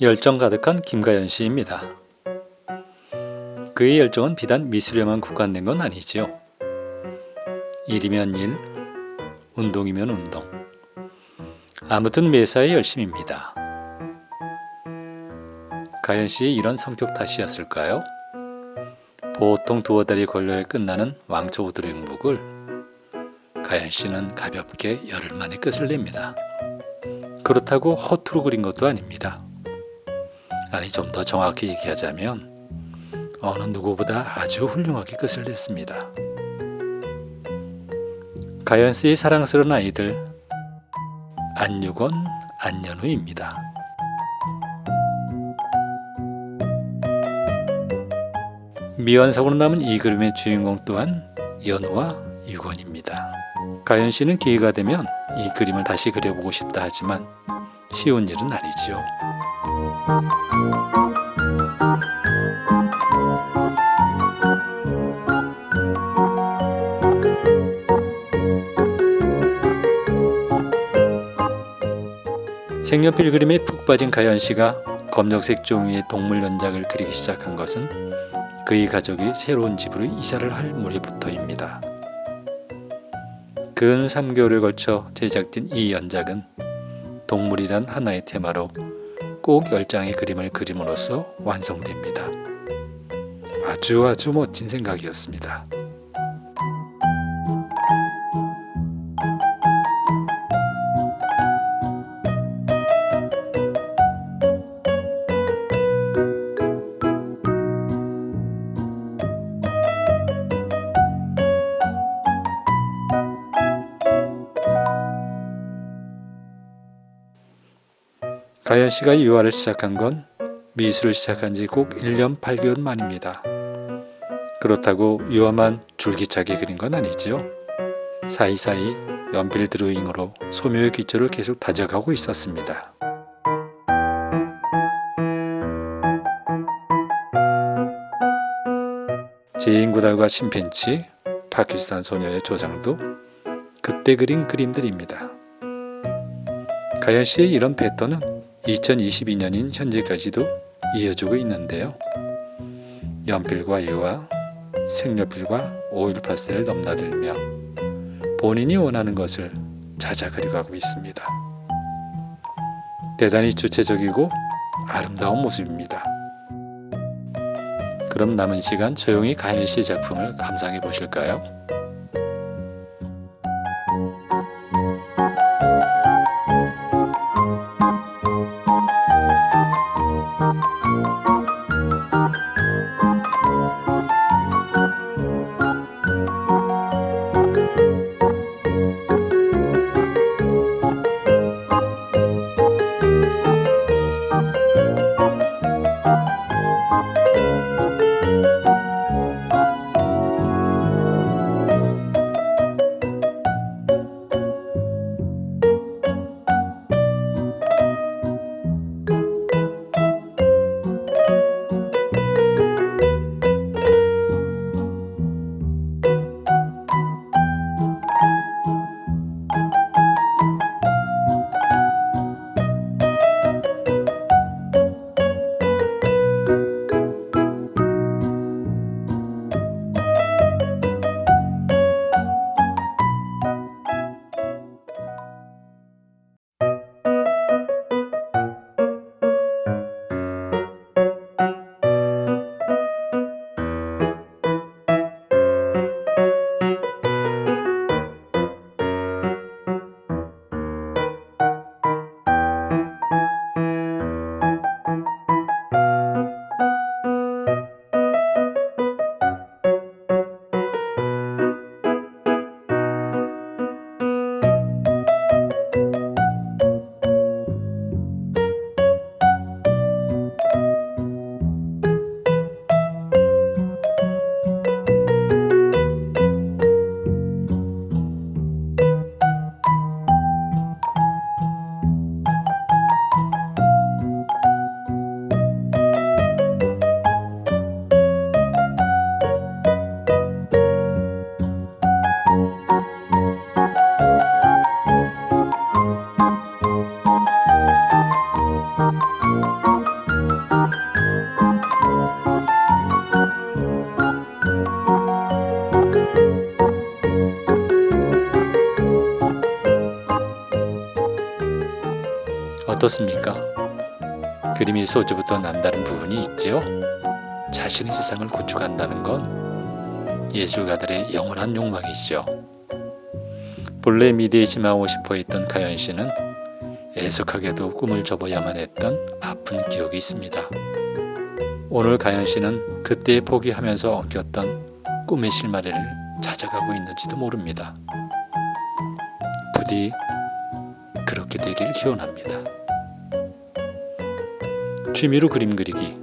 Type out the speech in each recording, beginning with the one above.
열정 가득한 김가연 씨입니다. 그의 열정은 비단 미술에만 국한된 건 아니지요. 일이면 일, 운동이면 운동. 아무튼 매사에 열심입니다. 가연 씨의 이런 성격 탓이었을까요? 보통 두어 달이 걸려야 끝나는 왕초 우드의 행복을 가연 씨는 가볍게 열흘 만에 끝을 냅니다. 그렇다고 허투루 그린 것도 아닙니다. 아니 좀 더 정확히 얘기하자면 어느 누구보다 아주 훌륭하게 끝을 냈습니다. 가연 씨의 사랑스러운 아이들 안유건, 안연우입니다. 미완성으로 남은 이 그림의 주인공 또한 연우와 유건입니다. 가연 씨는 기회가 되면 이 그림을 다시 그려보고 싶다 하지만 쉬운 일은 아니지요. 색연필 그림에 푹 빠진 가연 씨가 검정색 종이에 동물 연작을 그리기 시작한 것은 그의 가족이 새로운 집으로 이사를 할 무렵부터입니다. 근 3개월에 걸쳐 제작된 이 연작은 동물이란 하나의 테마로 꼭 10장의 그림을 그림으로써 완성됩니다. 아주 아주 멋진 생각이었습니다. 가연 씨가 유화를 시작한 건 미술을 시작한 지 꼭 1년 8개월 만입니다. 그렇다고 유화만 줄기차게 그린 건 아니지요. 사이사이 연필 드로잉으로 소묘의 기초를 계속 다져가고 있었습니다. 제인 구달과 침팬치, 파키스탄 소녀의 조상도 그때 그린 그림들입니다. 가연 씨의 이런 패턴은 2022년인 현재까지도 이어지고 있는데요. 연필과 유화, 색연필과 오일 파스텔을 넘나들며 본인이 원하는 것을 찾아 그려가고 있습니다. 대단히 주체적이고 아름다운 모습입니다. 그럼 남은 시간 조용히 가연 씨의 작품을 감상해 보실까요? 어떻습니까? 그림이 소주부터 남다른 부분이 있지요? 자신의 세상을 구축한다는 건 예술가들의 영원한 욕망이죠. 본래 미대에 심하고 싶어 했던 가연 씨는 애석하게도 꿈을 접어야만 했던 아픈 기억이 있습니다. 오늘 가연 씨는 그때 포기하면서 엉켰던 꿈의 실마리를 찾아가고 있는지도 모릅니다. 부디 그렇게 되길 기원합니다. 취미로 그림 그리기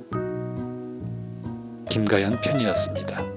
김가연 편이었습니다.